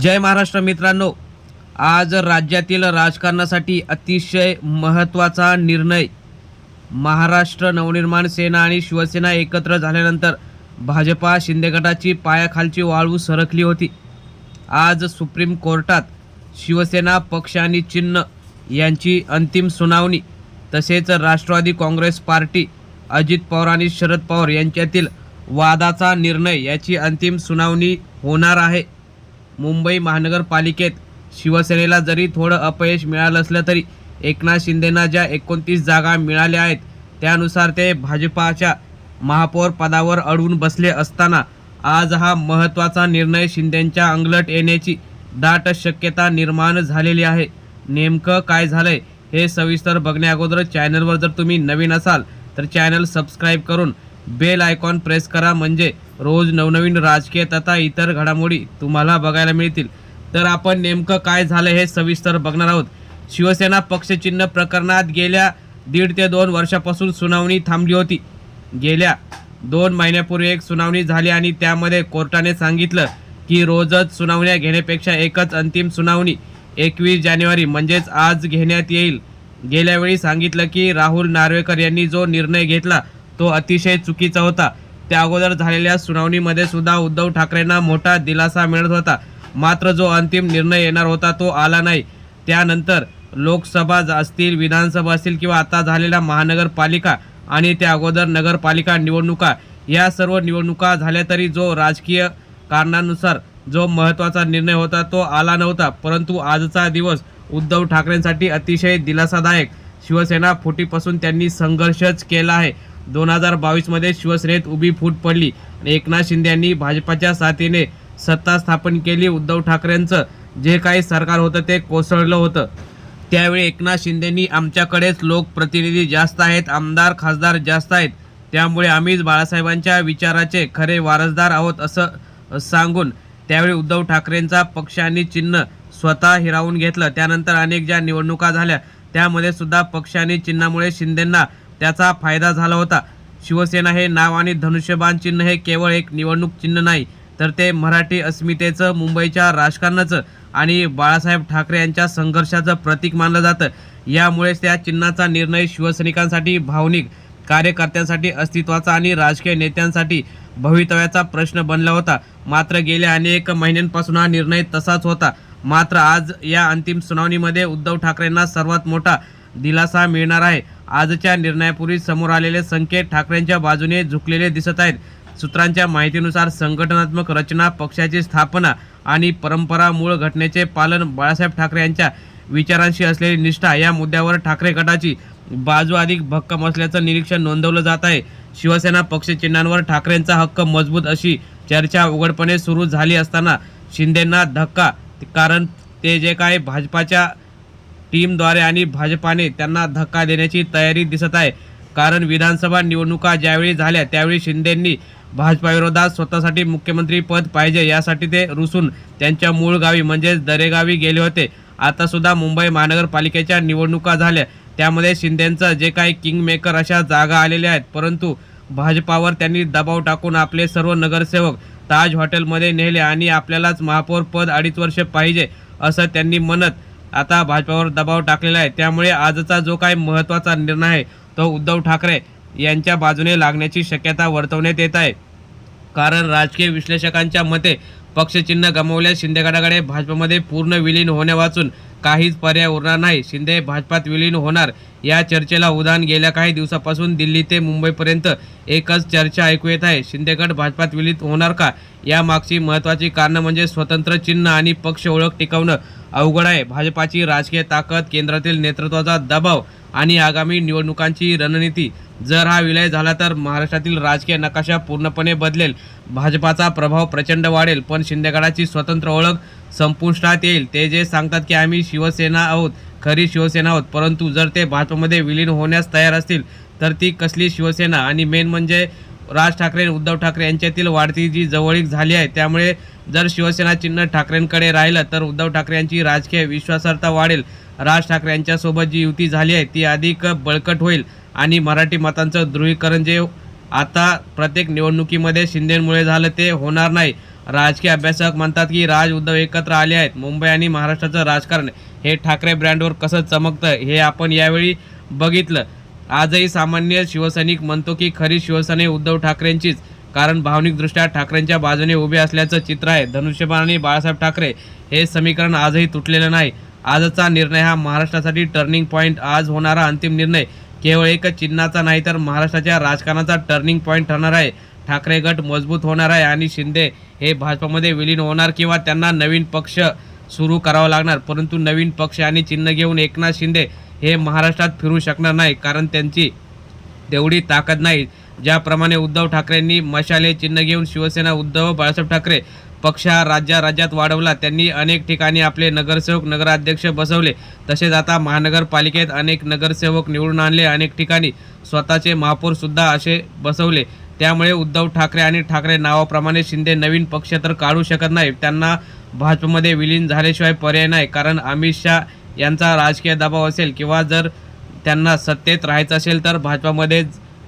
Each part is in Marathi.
जय महाराष्ट्र मित्रांनो. आज राज्यातील राजकारणासाठी अतिशय महत्त्वाचा निर्णय महाराष्ट्र नवनिर्माण सेना आणि शिवसेना एकत्र झाल्यानंतर भाजपा शिंदे गटाची पायाखालची वाळू सरकली होती. आज सुप्रीम कोर्टात शिवसेना पक्ष आणि चिन्ह यांची अंतिम सुनावणी. तसेच राष्ट्रवादी काँग्रेस पार्टी अजित पवार आणि शरद पवार यांच्यातील वादाचा निर्णय याची अंतिम सुनावणी होणार आहे. मुंबई महानगरपालिकेत शिवसेनेला जरी थोडं अपयश मिळालं असलं तरी एकनाथ शिंदेना ज्या एकोणतीस जागा मिळाल्या आहेत त्यानुसार ते भाजपाच्या महापौर पदावर अडवून बसले असताना आज हा महत्त्वाचा निर्णय शिंदेंच्या अंगलट येण्याची दाट शक्यता निर्माण झालेली आहे. नेमकं काय झालंय हे सविस्तर बघण्याअगोदर चॅनलवर जर तुम्ही नवीन असाल तर चॅनल सबस्क्राईब करून बेल आयकॉन प्रेस करा. म्हणजे रोज नवनवीन राजकीय तथा इतर घडामोडी तुम्हाला बघायला मिळतील. तर आपण नेमकं काय झालं हे सविस्तर बघणार आहोत. शिवसेना पक्षचिन्ह प्रकरणात गेल्या दीड ते दोन वर्षापासून सुनावणी थांबली होती. गेल्या दोन महिन्यापूर्वी एक सुनावणी झाली आणि त्यामध्ये कोर्टाने सांगितलं की रोजच सुनावण्या घेण्यापेक्षा एकच अंतिम सुनावणी एकवीस जानेवारी म्हणजेच आज घेण्यात येईल. गेल्यावेळी सांगितलं की राहुल नार्वेकर यांनी जो निर्णय घेतला तो अतिशय चुकीचा होता. त्या अगोदर झालेल्या सुनावणीमध्ये सुद्धा उद्धव ठाकरेंना मोठा दिलासा मिळत होता. मात्र जो अंतिम निर्णय येणार होता तो आला नाही. त्यानंतर लोकसभा असतील विधानसभा असतील किंवा आता झालेल्या महानगरपालिका आणि त्या अगोदर नगरपालिका निवडणुका या सर्व निवडणुका झाल्या तरी जो राजकीय कारणानुसार जो महत्त्वाचा निर्णय होता तो आला नव्हता. परंतु आजचा दिवस उद्धव ठाकरेंसाठी अतिशय दिलासादायक. शिवसेना फुटीपासून त्यांनी संघर्षच केला आहे. दोन हजार बावीसमध्ये शिवसेनेत उभी फूट पडली. आणि एकनाथ शिंदे यांनी भाजपाच्या साथीने सत्ता स्थापन केली उद्धव ठाकरेंचं. जे काही सरकार होतं ते कोसळलं होतं. त्यावेळी एकनाथ शिंदेंनी आमच्याकडेच लोकप्रतिनिधी जास्त आहेत आमदार खासदार जास्त आहेत. त्यामुळे आम्हीच बाळासाहेबांच्या विचाराचे खरे वारसदार आहोत असं सांगून त्यावेळी उद्धव ठाकरेंचा पक्ष आणि चिन्ह स्वतः हिरावून घेतलं. त्यानंतर अनेक ज्या निवडणुका झाल्या त्यामध्ये सुद्धा पक्ष आणि चिन्हामुळे शिंदेंना त्याचा फायदा झाला होता. शिवसेना हे नाव आणि धनुष्यबाण चिन्ह हे केवळ एक निवडणूक चिन्ह नाही तर ते मराठी अस्मितेचं मुंबईच्या राजकारणाचं आणि बाळासाहेब ठाकरे यांच्या संघर्षाचं प्रतीक मानलं जातं. यामुळेच त्या चिन्हाचा निर्णय शिवसैनिकांसाठी भावनिक कार्यकर्त्यांसाठी अस्तित्वाचा आणि राजकीय नेत्यांसाठी भवितव्याचा प्रश्न बनला होता. मात्र गेल्या अनेक महिन्यांपासून हा निर्णय तसाच होता. मात्र आज या अंतिम सुनावणीमध्ये उद्धव ठाकरेंना सर्वात मोठा दिलासा मिळणार आहे. आजच्या निर्णयापूर्वी समोर आलेले संकेत ठाकरेंच्या बाजूने झुकलेले दिसत आहेत. सूत्रांच्या माहितीनुसार संघटनात्मक रचना पक्षाची स्थापना आणि परंपरा मूळ घटनेचे पालन बाळासाहेब ठाकरे यांच्या विचारांशी असलेली निष्ठा या मुद्द्यावर ठाकरे गटाची बाजू अधिक भक्कम असल्याचं निरीक्षण नोंदवलं जात आहे. शिवसेना पक्षचिन्हांवर ठाकरेंचा हक्क मजबूत अशी चर्चा उघडपणे सुरू झाली असताना शिंदेंना धक्का कारण ते जे काय भाजपाच्या टीमद्वारे आणि भाजपाने त्यांना धक्का देण्याची तयारी दिसत आहे. कारण विधानसभा निवडणुका ज्यावेळी झाल्या त्यावेळी शिंदेंनी भाजपाविरोधात स्वतःसाठी मुख्यमंत्री पद पाहिजे यासाठी ते रुसून त्यांच्या मूळ गावी म्हणजेच दरेगावी गेले होते. आता सुद्धा मुंबई महानगरपालिकेच्या निवडणुका झाल्या. त्यामध्ये शिंदेंचं जे काही किंगमेकर अशा जागा आलेल्या आहेत परंतु भाजपावर त्यांनी दबाव टाकून आपले सर्व नगरसेवक ताज हॉटेलमध्ये नेले आणि आपल्यालाच महापौर पद अडीच वर्ष पाहिजे असं त्यांनी म्हणत आता भाजपावर दबाव टाकलेला आहे. त्यामुळे आजचा जो काही महत्त्वाचा निर्णय आहे तो उद्धव ठाकरे यांच्या बाजूने लागण्याची शक्यता वर्तवण्यात येत आहे. कारण राजकीय विश्लेषकांच्या मते पक्षचिन्ह गमावल्यास शिंदे गटाकडे भाजपमध्ये पूर्ण विलीन होण्यावाचून काहीच पर्याय उरणार नाही. शिंदे भाजपात विलीन होणार या चर्चेला उदाहरण गेल्या काही दिवसापासून दिल्ली ते मुंबईपर्यंत एकच चर्चा ऐकू येत आहे. शिंदेगड भाजपात विलीन होणार का? यामागची महत्त्वाची कारणं म्हणजे स्वतंत्र चिन्ह आणि पक्ष ओळख टिकवणं. अवघड आहे. भाजपाची राजकीय ताकद केंद्रातील नेतृत्वाचा दबाव आणि आगामी निवडणुकांची रणनीती. जर हा विलय झाला तर महाराष्ट्रातील राजकीय नकाशा पूर्णपणे बदलेल. भाजपाचा प्रभाव प्रचंड वाढेल पण शिंदेगडाची स्वतंत्र ओळख संपुष्टात येईल. ते जे सांगतात की आम्ही शिवसेना आहोत खरी शिवसेना आहोत परंतु जर ते भाजपमध्ये विलीन होण्यास तयार असतील तर ती कसली शिवसेना? आणि मेन म्हणजे राज ठाकरे उद्धव ठाकरे यांच्यातील वाढती जी जवळीक झाली आहे त्यामुळे जर शिवसेना चिन्ह ठाकरेंकडे राहिलं तर उद्धव ठाकरे यांची राजकीय विश्वासार्हता वाढेल. राज ठाकरे यांच्यासोबत जी युती झाली आहे ती अधिक बळकट होईल आणि मराठी मतांचं ध्रुवीकरण जे आता प्रत्येक निवडणुकीमध्ये शिंदेमुळे झालं ते होणार नाही. राजकीय अभ्यासक म्हणतात की राज उद्धव एकत्र आले आहेत. मुंबई आणि महाराष्ट्राचं राजकारण हे ठाकरे ब्रँडवर कसं चमकतं हे आपण यावेळी बघितलं. आजही सामान्य शिवसैनिक म्हणतो की खरी शिवसेना उद्धव ठाकरेंचीच. कारण भावनिकदृष्ट्या ठाकरेंच्या बाजूने उभे असल्याचं चित्र आहे. धनुष्यबाण आणि बाळासाहेब ठाकरे हे समीकरण आजही तुटलेलं नाही. आजचा निर्णय हा महाराष्ट्रासाठी टर्निंग पॉईंट आज होणारा अंतिम निर्णय केवळ एक चिन्हाचा नाही तर महाराष्ट्राच्या राजकारणाचा टर्निंग पॉईंट ठरणार आहे. ठाकरे गट मजबूत होणार आहे आणि शिंदे हे भाजपमध्ये विलीन होणार किंवा त्यांना नवीन पक्ष सुरू करावा लागणार. परंतु नवीन पक्ष आणि चिन्ह घेऊन एकनाथ शिंदे हे महाराष्ट्रात फिरू शकणार नाही कारण त्यांची तेवढी ताकद नाही. ज्याप्रमाणे उद्धव ठाकरेंनी मशाले चिन्ह घेऊन शिवसेना उद्धव बाळासाहेब ठाकरे पक्ष हा राज्या राज्यात वाढवला त्यांनी अनेक ठिकाणी आपले नगरसेवक नगराध्यक्ष बसवले. तसेच आता महानगरपालिकेत अनेक नगरसेवक निवडून आणले अनेक ठिकाणी स्वतःचे महापौरसुद्धा असे बसवले. त्यामुळे उद्धव ठाकरे आणि ठाकरे नावाप्रमाणे शिंदे नवीन पक्ष तर काढू शकत नाही त्यांना भाजपमध्ये विलीन झाल्याशिवाय पर्याय नाही. कारण अमित शहा यांचा राजकीय दबाव असेल किंवा जर त्यांना सत्तेत राहायचं असेल तर भाजपामध्ये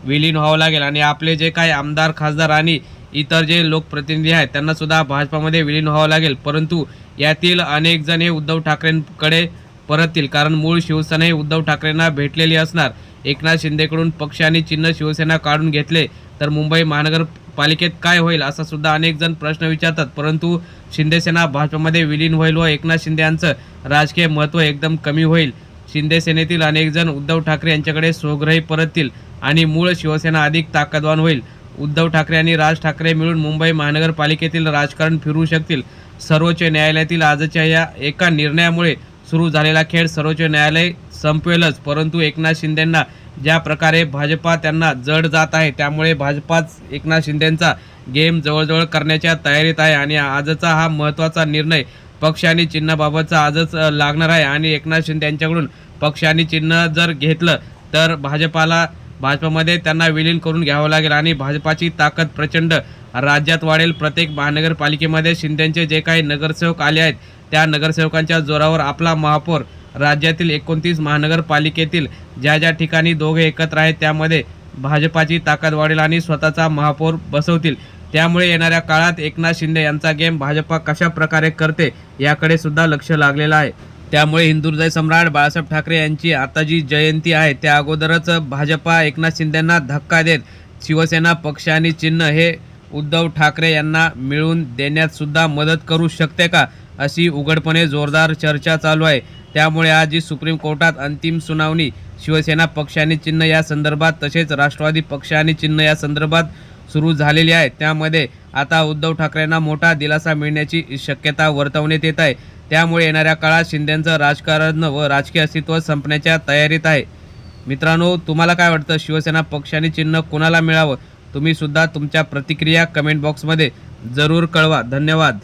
विलीन व्हावं लागेल. आणि आपले जे काही आमदार खासदार आणि इतर जे लोकप्रतिनिधी आहेत त्यांनासुद्धा भाजपामध्ये विलीन व्हावं लागेल. परंतु यातील अनेक जण हे उद्धव ठाकरेंकडे परततील. कारण मूळ शिवसेना ही उद्धव ठाकरेंना भेटलेली असणार. एकनाथ शिंदेकडून पक्ष आणि चिन्ह शिवसेना काढून घेतले तर मुंबई महानगरपालिकेत काय होईल असा सुद्धा अनेक जण प्रश्न विचारतात. परंतु शिंदेसेना भाजपमध्ये विलीन होईल व एकनाथ शिंदे यांचं राजकीय महत्त्व एकदम कमी होईल. शिंदे सेनेतील अनेक जण उद्धव ठाकरे यांच्याकडे स्वग्रही परततील आणि मूळ शिवसेना अधिक ताकदवान होईल. उद्धव ठाकरे आणि राज ठाकरे मिळून मुंबई महानगरपालिकेतील राजकारण फिरवू शकतील. सर्वोच्च न्यायालयातील आजच्या या एका निर्णयामुळे सुरू झालेला खेळ सर्वोच्च न्यायालय संपवेलच परंतु एकनाथ शिंदेंना ज्या प्रकारे भाजपा त्यांना जड जात आहे त्यामुळे भाजपाच एकनाथ शिंदेंचा गेम जवळजवळ करण्याच्या तयारीत आहे आणि आजचा हा महत्त्वाचा निर्णय पक्ष आणि चिन्हाबाबतचा आजच लागणार आहे आणि एकनाथ शिंदे यांच्याकडून पक्ष आणि चिन्ह जर घेतलं तर भाजपाला भाजपमध्ये त्यांना विलीन करून घ्यावं लागेल आणि भाजपाची ताकद प्रचंड राज्यात वाढेल. प्रत्येक महानगरपालिकेमध्ये शिंदेचे जे काही नगरसेवक आले आहेत त्या नगरसेवकांच्या जोरावर आपला महापौर राज्यातील एकोणतीस महानगरपालिकेतील ज्या ज्या ठिकाणी दोघे एकत्र आहेत त्यामध्ये भाजपाची ताकद वाढेल आणि स्वतःचा महापौर बसवतील. त्यामुळे येणाऱ्या काळात एकनाथ शिंदे यांचा गेम भाजपा कशा प्रकारे करते याकडे सुद्धा लक्ष लागलेलं आहे. त्यामुळे हिंदुहृदय सम्राट बाळासाहेब ठाकरे यांची आता जी जयंती आहे त्या अगोदरच भाजपा एकनाथ शिंदेंना धक्का देत शिवसेना पक्ष आणि चिन्ह हे उद्धव ठाकरे यांना मिळवून देण्यातसुद्धा मदत करू शकते का अशी उघडपणे जोरदार चर्चा चालू आहे. त्यामुळे आज जी सुप्रीम कोर्टात अंतिम सुनावणी शिवसेना पक्ष आणि चिन्ह या संदर्भात तसेच राष्ट्रवादी पक्ष आणि चिन्ह या संदर्भात सुरू झालेली आहे. त्यामध्ये आता उद्धव ठाकरेंना मोठा दिलासा मिळण्याची शक्यता वर्तवण्यात येत आहे. त्यामुळे येणाऱ्या काळात शिंदेचं राजकारण व राजकीय अस्तित्व संपण्याच्या तयारीत आहे. मित्रांनो तुम्हाला काय वाटतं? शिवसेना पक्षाने चिन्ह कोणाला मिळावं? तुम्हीसुद्धा तुमच्या प्रतिक्रिया कमेंट बॉक्समध्ये जरूर कळवा. धन्यवाद.